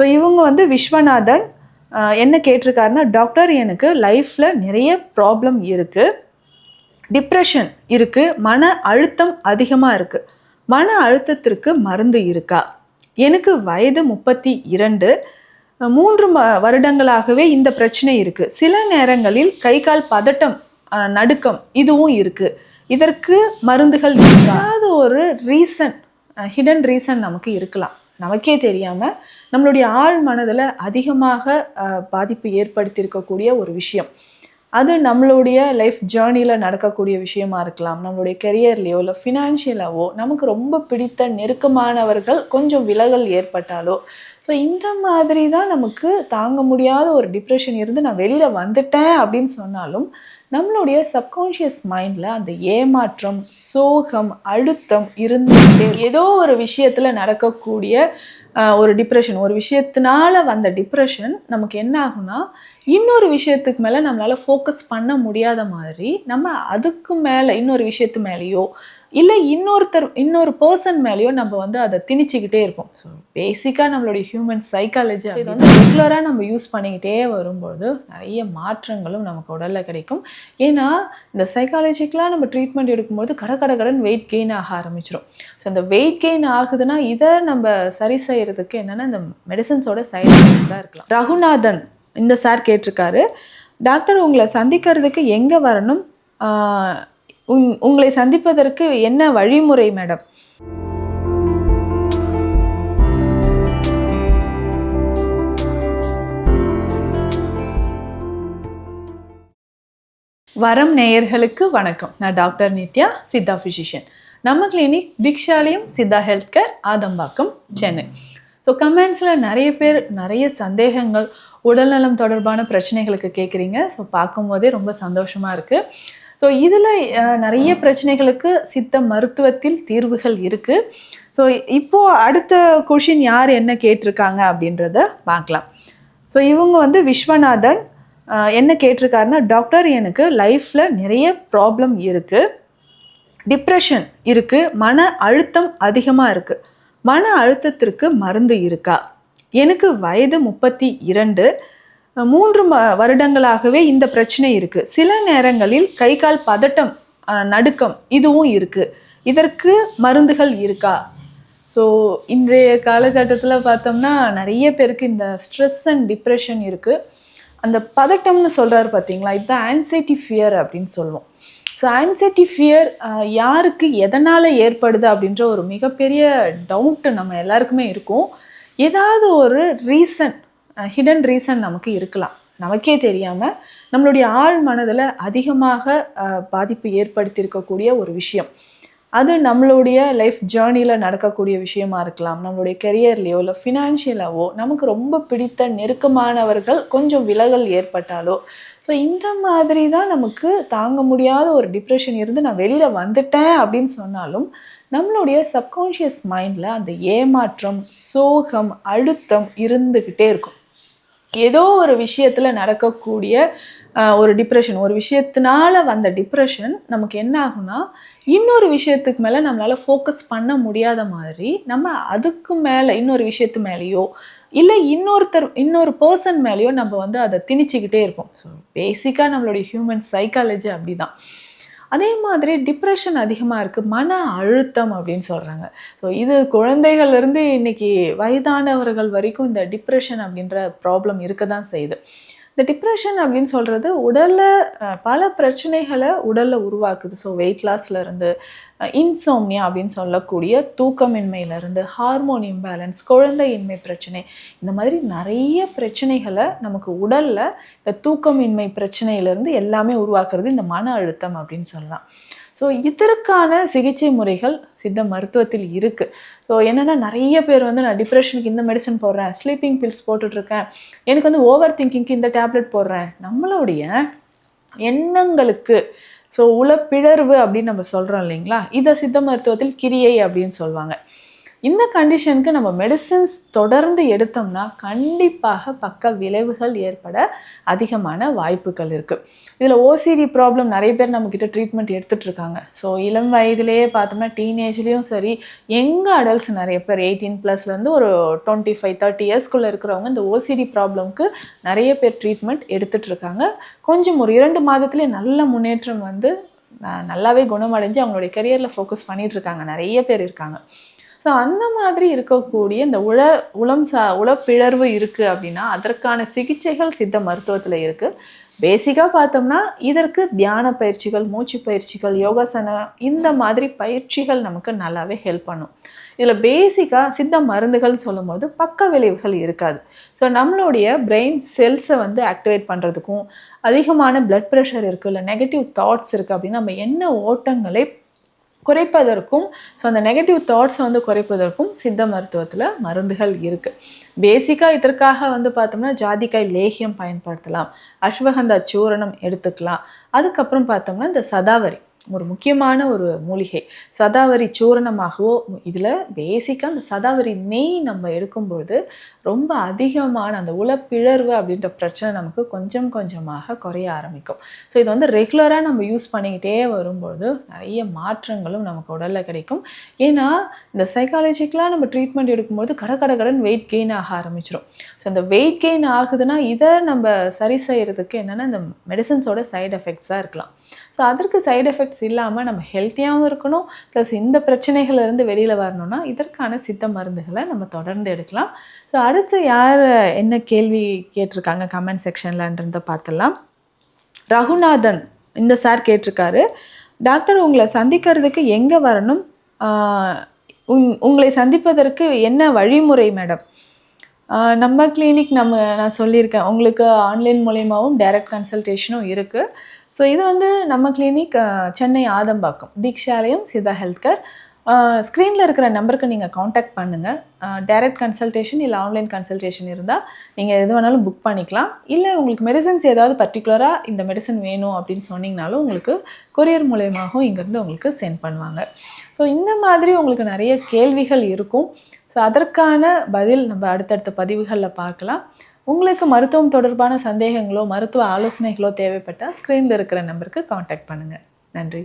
So இவங்க வந்து விஸ்வநாதன் என்ன கேட்டிருக்காருன்னா டாக்டர் எனக்கு லைஃப்பில் நிறைய ப்ராப்ளம் இருக்குது டிப்ரெஷன் இருக்குது மன அழுத்தம் அதிகமாக இருக்குது மன அழுத்தத்திற்கு மருந்து இருக்கா? எனக்கு வயது முப்பத்தி இரண்டு. மூன்று ம- வருடங்களாகவே இந்த பிரச்சனை இருக்குது சில நேரங்களில் கை கால் பதட்டம் நடுக்கம் இதுவும் இருக்குது இதற்கு மருந்துகள் ஏதாவது ஒரு ரீசன் ஹிடன் ரீசன் நமக்கு இருக்கலாம். நமக்கே தெரியாமல் நம்மளுடைய ஆழ் மனதில் அதிகமாக பாதிப்பு ஏற்படுத்தியிருக்கக்கூடிய ஒரு விஷயம். அது நம்மளுடைய லைஃப் ஜேர்னியில் நடக்கக்கூடிய விஷயமா இருக்கலாம். நம்மளுடைய கெரியர்லேயோ இல்லை ஃபினான்ஷியலாவோ நமக்கு ரொம்ப பிடித்த நெருக்கமானவர்கள் கொஞ்சம் விலகல் ஏற்பட்டாலோ ஸோ இந்த மாதிரி தான் நமக்கு தாங்க முடியாத ஒரு டிப்ரெஷன் இருந்து நான் வெளியில் வந்துட்டேன் அப்படின்னு சொன்னாலும் நம்மளுடைய சப்கான்ஷியஸ் மைண்டில் அந்த ஏமாற்றம் சோகம் அழுத்தம் இருந்துகிட்டே ஏதோ ஒரு விஷயத்தில் நடக்கக்கூடிய ஒரு டிப்ரெஷன் ஒரு விஷயத்தினால வந்த டிப்ரெஷன் நமக்கு என்ன ஆகும்னா இன்னொரு விஷயத்துக்கு மேலே நம்மளால் ஃபோக்கஸ் பண்ண முடியாத மாதிரி நம்ம அதுக்கு மேலே இன்னொரு விஷயத்து மேலேயோ இல்லை இன்னொருத்தர் இன்னொரு பர்சன் மேலேயோ நம்ம வந்து அதை திணிச்சுக்கிட்டே இருப்போம். ஸோ பேசிக்காக நம்மளுடைய ஹியூமன் சைக்காலஜி இது வந்து ரெகுலராக நம்ம யூஸ் பண்ணிக்கிட்டே வரும்போது நிறைய மாற்றங்களும் நமக்கு உடலில் கிடைக்கும். ஏன்னா இந்த சைக்காலஜிக்கலாக நம்ம ட்ரீட்மெண்ட் எடுக்கும்போது கட கட கடன் வெயிட் கெயின் ஆக ஆரம்பிச்சிடும் ஸோ இந்த வெயிட் கெயின் ஆகுதுன்னா இதை நம்ம சரி செய்யறதுக்கு என்னென்னா இந்த மெடிசன்ஸோட சைட் எஃபெக்ட்ஸாக இருக்கலாம். ரகுநாதன் இந்த சார் கேட்டிருக்காரு. டாக்டர் உங்களை சந்திக்கிறதுக்கு எங்கே வரணும்? உங்- உங்களை சந்திப்பதற்கு என்ன வழிமுறை மேடம்? வரம் நேயர்களுக்கு வணக்கம். நான் டாக்டர் நித்யா சித்தா ஃபிசிஷியன் நம்ம clinic Dikshalayam Siddha health care Adambakkam Chennai. So கமெண்ட்ஸில் நிறைய பேர் நிறைய சந்தேகங்கள் உடல்நலம் தொடர்பான பிரச்சனைகளுக்கு கேட்குறீங்க ஸோ பார்க்கும்போதே ரொம்ப சந்தோஷமாக இருக்குது ஸோ இதில் நிறைய பிரச்சனைகளுக்கு சித்த மருத்துவத்தில் தீர்வுகள் இருக்குது ஸோ இப்போது அடுத்த கொஷின் யார் என்ன கேட்டிருக்காங்க அப்படின்றத பார்க்கலாம். ஸோ இவங்க வந்து விஸ்வநாதன். என்ன கேட்டிருக்காருன்னா டாக்டர் எனக்கு லைஃப்பில் நிறைய ப்ராப்ளம் இருக்குது டிப்ரெஷன் இருக்குது மன அழுத்தம் அதிகமாக இருக்குது மன அழுத்தத்திற்கு மருந்து இருக்கா? எனக்கு வயது முப்பத்தி இரண்டு. மூன்று ம வருடங்களாகவே இந்த பிரச்சனை இருக்குது சில நேரங்களில் கை கால் பதட்டம் நடுக்கம் இதுவும் இருக்குது இதற்கு மருந்துகள் இருக்கா? ஸோ இன்றைய காலகட்டத்தில் பார்த்தோம்னா நிறைய பேருக்கு இந்த ஸ்ட்ரெஸ் அண்ட் டிப்ரெஷன் இருக்குது அந்த பதட்டம்னு சொல்கிறாரு பார்த்தீங்களா? இதுதான் ஆன்சைட்டி ஃபியர் அப்படின்னு சொல்லுவோம். ஸோ ஆன்சைட்டி ஃபியர் யாருக்கு எதனால் ஏற்படுது அப்படின்ற ஒரு மிகப்பெரிய டவுட்டு நம்ம எல்லாருக்குமே இருக்கும். ஏதாவது ஒரு ரீசன் ஹிடன் ரீசன் நமக்கு இருக்கலாம். நமக்கே தெரியாமல் நம்மளுடைய ஆழ் மனதில் அதிகமாக பாதிப்பு ஏற்படுத்தியிருக்கக்கூடிய ஒரு விஷயம். அது நம்மளுடைய லைஃப் ஜேர்னியில் நடக்கக்கூடிய விஷயமா இருக்கலாம். நம்மளுடைய கெரியர்லேயோ இல்லை ஃபினான்ஷியலாவோ நமக்கு ரொம்ப பிடித்த நெருக்கமானவர்கள் கொஞ்சம் விலகல் ஏற்பட்டாலோ ஸோ இந்த மாதிரி தான் நமக்கு தாங்க முடியாத ஒரு டிப்ரெஷன் இருந்து நான் வெளியில் வந்துட்டேன் அப்படின்னு சொன்னாலும் நம்மளுடைய சப்கான்ஷியஸ் மைண்டில் அந்த ஏமாற்றம் சோகம் அழுத்தம் இருந்துக்கிட்டே இருக்கும். ஏதோ ஒரு விஷயத்தில் நடக்கக்கூடிய ஒரு டிப்ரெஷன் ஒரு விஷயத்தினால வந்த டிப்ரெஷன் நமக்கு என்ன ஆகும்னா இன்னொரு விஷயத்துக்கு மேலே நம்மளால் ஃபோக்கஸ் பண்ண முடியாத மாதிரி நம்ம அதுக்கு மேலே இன்னொரு விஷயத்து மேலேயோ இல்லை இன்னொருத்தர் இன்னொரு பர்சன் மேலேயோ நம்ம வந்து அதை திணிச்சிக்கிட்டே இருப்போம். ஸோ பேசிக்காக நம்மளுடைய ஹியூமன் சைக்காலஜி அப்படி தான் அதே மாதிரி டிப்ரெஷன் அதிகமாக இருக்குது மன அழுத்தம் அப்படின்னு சொல்கிறாங்க ஸோ இது குழந்தைகள்லேருந்து இன்னைக்கு வயதானவர்கள் வரைக்கும் இந்த டிப்ரெஷன் அப்படின்ற ப்ராப்ளம் இருக்க தான் செய்யுது. இந்த டிப்ரெஷன் அப்படின்னு சொல்கிறது உடலில் பல பிரச்சனைகளை உடலில் உருவாக்குது. ஸோ வெயிட் லாஸ்லேருந்து இன்சோம்னியா அப்படின்னு சொல்லக்கூடிய தூக்கமின்மையிலேருந்து ஹார்மோன் இம்பேலன்ஸ் குழந்தையின்மை பிரச்சனை இந்த மாதிரி நிறைய பிரச்சனைகளை நமக்கு உடலில் இந்த தூக்கமின்மை பிரச்சனையிலேருந்து எல்லாமே உருவாக்குறது இந்த மன அழுத்தம் அப்படின்னு சொல்லலாம். ஸோ இதற்கான சிகிச்சை முறைகள் சித்த மருத்துவத்தில் இருக்குது ஸோ என்னென்னா நிறைய பேர் வந்து நான் டிப்ரெஷனுக்கு இந்த மெடிசன் போடுறேன் ஸ்லீப்பிங் பில்ஸ் போட்டுட்ருக்கேன் எனக்கு வந்து ஓவர் திங்கிங்க்கு இந்த டேப்லெட் போடுறேன். நம்மளுடைய எண்ணங்களுக்கு ஸோ உளப்பிழர்வு அப்படின்னு நம்ம சொல்கிறோம் இல்லைங்களா? இதை சித்த மருத்துவத்தில் கிரியை அப்படின்னு சொல்லுவாங்க இந்த கண்டிஷனுக்கு நம்ம மெடிசின்ஸ் தொடர்ந்து எடுத்தோம்னா கண்டிப்பாக பக்க விளைவுகள் ஏற்பட அதிகமான வாய்ப்புகள் இருக்குது இதில் ஓசிடி ப்ராப்ளம் நிறைய பேர் நம்மக்கிட்ட ட்ரீட்மெண்ட் எடுத்துகிட்ருக்காங்க ஸோ இளம் வயதிலேயே பார்த்தோம்னா டீனேஜ்லேயும் சரி எங்கள் அடல்ட்ஸ் நிறைய பேர் எயிட்டீன் ப்ளஸ்லேருந்து ஒரு டுவெண்ட்டி ஃபைவ் தேர்ட்டி இயர்ஸ்க்குள்ளே இருக்கிறவங்க இந்த ஓசிடி ப்ராப்ளம்க்கு நிறைய பேர் ட்ரீட்மெண்ட் எடுத்துகிட்டு இருக்காங்க கொஞ்சம் ஒரு இரண்டு மாதத்துலேயே நல்ல முன்னேற்றம் வந்து நல்லாவே குணமடைஞ்சு அவங்களுடைய கரியரில் ஃபோக்கஸ் பண்ணிகிட்ருக்காங்க இருக்காங்க நிறைய பேர் இருக்காங்க. ஸோ அந்த மாதிரி இருக்கக்கூடிய இந்த உள உளம் சா உளப்பிழர்வு இருக்குது அப்படின்னா அதற்கான சிகிச்சைகள் சித்த மருத்துவத்தில் இருக்குது பேசிக்காக பார்த்தோம்னா இதற்கு தியான பயிற்சிகள் மூச்சு பயிற்சிகள் யோகாசனம் இந்த மாதிரி பயிற்சிகள் நமக்கு நல்லாவே ஹெல்ப் பண்ணும். இதில் பேசிக்காக சித்த மருந்துகள்னு சொல்லும்போது பக்க விளைவுகள் இருக்காது. ஸோ நம்மளுடைய பிரெயின் செல்ஸை வந்து ஆக்டிவேட் பண்ணுறதுக்கும் அதிகமான பிளட் ப்ரெஷர் இருக்குது இல்லை நெகட்டிவ் தாட்ஸ் இருக்குது அப்படின்னா நம்ம என்ன ஓட்டங்களை குறைப்பதற்கும் ஸோ அந்த நெகட்டிவ் தாட்ஸை வந்து குறைப்பதற்கும் சித்த மருத்துவத்தில் மருந்துகள் இருக்குது பேசிக்காக இதற்காக வந்து பார்த்தோம்னா ஜாதிக்காய் லேகியம் பயன்படுத்தலாம். அஸ்வகந்தா சூரணம் எடுத்துக்கலாம். அதுக்கப்புறம் பார்த்தோம்னா இந்த சதாவரி. ஒரு முக்கியமான ஒரு மூலிகை. சதாவரி சூரணமாகவோ இதில் பேசிக்காக அந்த சதாவரி நெய் நம்ம எடுக்கும்பொழுது ரொம்ப அதிகமான அந்த உளப்பிழர்வு அப்படின்ற பிரச்சனை நமக்கு கொஞ்சம் கொஞ்சமாக குறைய ஆரம்பிக்கும். ஸோ இது வந்து ரெகுலராக நம்ம யூஸ் பண்ணிக்கிட்டே வரும்பொழுது நிறைய மாற்றங்களும் நமக்கு உடலில் கிடைக்கும். ஏன்னா இந்த சைக்காலஜிக்கலாக நம்ம ட்ரீட்மெண்ட் எடுக்கும்போது கட கட கடன் வெயிட் கெயின் ஆக ஆரம்பிச்சிடும் ஸோ இந்த வெயிட் கெயின் ஆகுதுன்னா இதை நம்ம சரி செய்கிறதுக்கு என்னென்னா இந்த மெடிசன்ஸோட சைடு எஃபெக்ட்ஸாக இருக்கலாம். ஸோ அதற்கு சைடு எஃபெக்ட்ஸ் இல்லாமல் நம்ம ஹெல்த்தியாகவும் இருக்கணும். ப்ளஸ் இந்த பிரச்சனைகள்லேருந்து வெளியில் வரணும்னா இதற்கான சித்த மருந்துகளை நம்ம தொடர்ந்து எடுக்கலாம். ஸோ அடுத்து யார் என்ன கேள்வி கேட்டிருக்காங்க? கமெண்ட் செக்ஷன்லன்றதை பார்த்துடலாம். ரகுநாதன் இந்த சார் கேட்டிருக்காரு. டாக்டர் உங்களை சந்திக்கிறதுக்கு எங்கே வரணும்? உங்- உங்களை சந்திப்பதற்கு என்ன வழிமுறை மேடம் நம்ம கிளினிக் நம்ம நான் சொல்லியிருக்கேன். உங்களுக்கு ஆன்லைன் மூலயமாவும் டைரக்ட் கன்சல்டேஷனும் இருக்குது ஸோ இது வந்து நம்ம clinic Chennai Adambakkam Deekshalayam Siddha health care ஸ்க்ரீனில் இருக்கிற நம்பருக்கு நீங்கள் காண்டாக்ட் பண்ணுங்கள் டைரக்ட் கன்சல்டேஷன் இல்லை ஆன்லைன் கன்சல்டேஷன் இருந்தால் நீங்கள் எது வேணாலும் புக் பண்ணிக்கலாம். இல்லை உங்களுக்கு மெடிசன்ஸ் ஏதாவது பர்டிகுலராக இந்த மெடிசன் வேணும் அப்படின்னு சொன்னீங்கனாலும் உங்களுக்கு கொரியர் மூலயமாகவும் இங்கேருந்து உங்களுக்கு சென்ட் பண்ணுவாங்க. ஸோ இந்த மாதிரி உங்களுக்கு நிறைய கேள்விகள் இருக்கும். ஸோ அதற்கான பதில் நம்ம அடுத்தடுத்த பதிவுகளில் பார்க்கலாம். உங்களுக்கு மருத்துவம் தொடர்பான சந்தேகங்களோ மருத்துவ ஆலோசனைகளோ தேவைப்பட்டால் ஸ்க்ரீனில் இருக்கிற நம்பருக்கு காண்டாக்ட் பண்ணுங்கள் நன்றி.